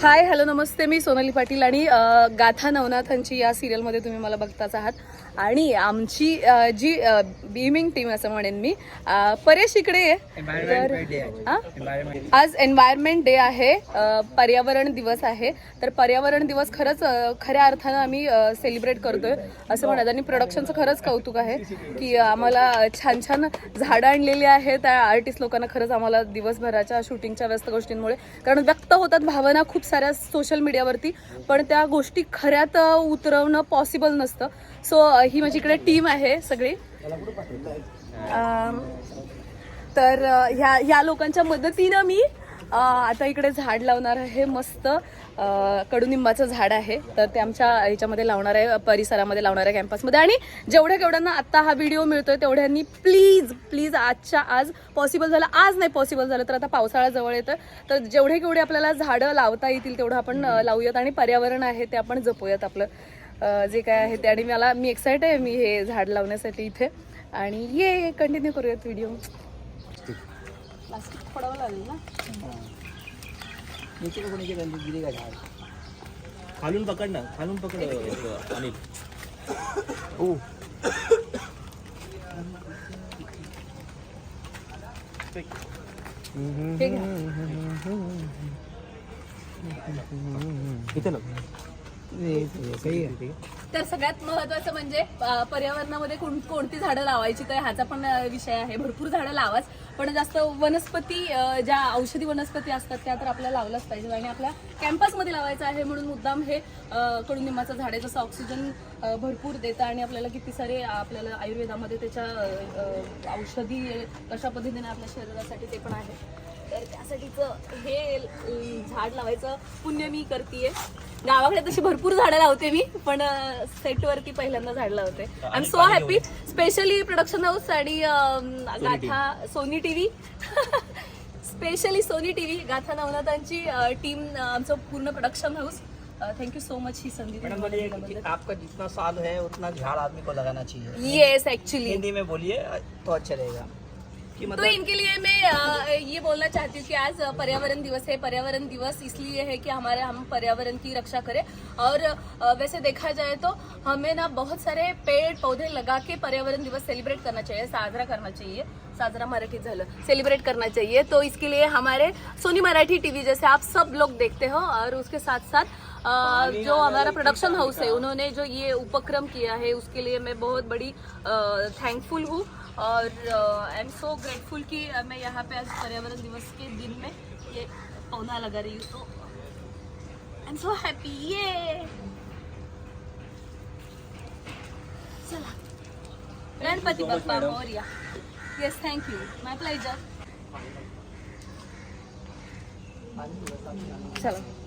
हाय hello नमस्ते. मी सोनाली पाटील आणि गाथा नवनाथांची या सिरियलमध्ये तुम्ही मला बघताच आहात. आणि आमची जी बीमिंग टीम असं म्हणेन मी परेश इकडे तर? आज एन्व्हायरमेंट डे आहे. पर्यावरण दिवस आहे. तर पर्यावरण दिवस खरंच खऱ्या अर्थानं आम्ही सेलिब्रेट करतोय असं म्हणत. आणि प्रोडक्शनचं खरंच कौतुक आहे की आम्हाला छान छान झाडं आणलेली आहेत. त्या आर्टिस्ट लोकांना खरंच आम्हाला दिवसभराच्या शूटिंगच्या व्यस्त गोष्टींमुळे. कारण व्यक्त होतात भावना खूप साऱ्या सोशल मीडियावरती पण त्या गोष्टी खऱ्यात उतरवणं पॉसिबल नसतं. सो ही माझी इकडे टीम आहे सगळी. तर ह्या ह्या लोकांच्या मदतीनं मी आता इकडे झाड लावणार आहे मस्त कडुनिंबाचं झाड आहे. तर ते आमच्या ह्याच्यामध्ये लावणार आहे परिसरामध्ये लावणार आहे कॅम्पसमध्ये. आणि जेवढ्या केवढ्यांना आत्ता हा व्हिडिओ मिळतोय तेवढ्यांनी प्लीज प्लीज आजच्या आज पॉसिबल झालं. आज नाही पॉसिबल झालं तर आता पावसाळा जवळ येतं तर जेवढे केवढे आपल्याला झाडं लावता येतील तेवढं आपण लावूयात. आणि पर्यावरण आहे ते आपण जपूयात आपलं. जे काय आहे ते. आणि मला मी एक्साइट आहे मी हे झाड लावण्यासाठी इथे. आणि ये कंटिन्यू करूयात व्हिडिओ प्लास्टिक पडावं लागेल ना खालून पकड ना खालून पकड अ, अनिल हे घ्या. इथे ना तर सगळ्यात महत्वाचं म्हणजे पर्यावरणामध्ये कोण कोणती झाडं लावायची तर ह्याचा पण विषय आहे. भरपूर झाडं लावाच पण जास्त वनस्पती ज्या औषधी वनस्पती असतात त्या तर आपल्याला लावल्याच पाहिजे आणि आपल्या कॅम्पसमध्ये लावायचं आहे म्हणून मुद्दाम हे कडुनिंबाचं झाड आहे जसं ऑक्सिजन भरपूर देतं आणि आपल्याला किती सारे आपल्याला आयुर्वेदामध्ये त्याच्या औषधी कशा पद्धतीने आपल्या शरीरासाठी ते पण आहे. तर त्यासाठीचं हे झाड लावायचं पुण्य मी करते गावाकडे तशी भरपूर झाडं लावते मी पण सेटवरती पहिल्यांदा झाड लावते. I am so happy specially production house आणि Gatha Sony TV specially Sony TV Gatha नवनाथांची team आमचं पूर्ण production house thank you so much ही संधी आपका जितना साल है उतना झाड़ आदमी को लगाना चाहिए। येस एक्चुअली हिंदी में बोलिए तो अच्छा रहेगा। कि तो इनके लिए मैं ये बोलना चाहती हूँ कि आज पर्यावरण दिवस है। पर्यावरण दिवस इसलिए है कि हमारे हम पर्यावरण की रक्षा करें। और वैसे देखा जाए तो हमें ना बहुत सारे पेड़ पौधे लगा के पर्यावरण दिवस सेलिब्रेट करना चाहिए साजरा करना चाहिए। साजरा मराठी झालं सेलिब्रेट करना चाहिए। तो इसके लिए हमारे सोनी मराठी टीवी जैसे आप सब लोग देखते हो और उसके साथ साथ जो हमारा प्रोडक्शन हाउस है उन्होंने जो ये उपक्रम किया है उसके लिए मैं बहुत बड़ी थैंकफुल हूँ। और आई एम सो ग्रेटफुल कि मैं यहाँ पे आज पर्यावरण दिवस के दिन में ये पौधा लगा रही हूँ तो आई एम सो हैप्पी ये चला Ganpati Bappa Morya. Yes thank you my pleasure चला।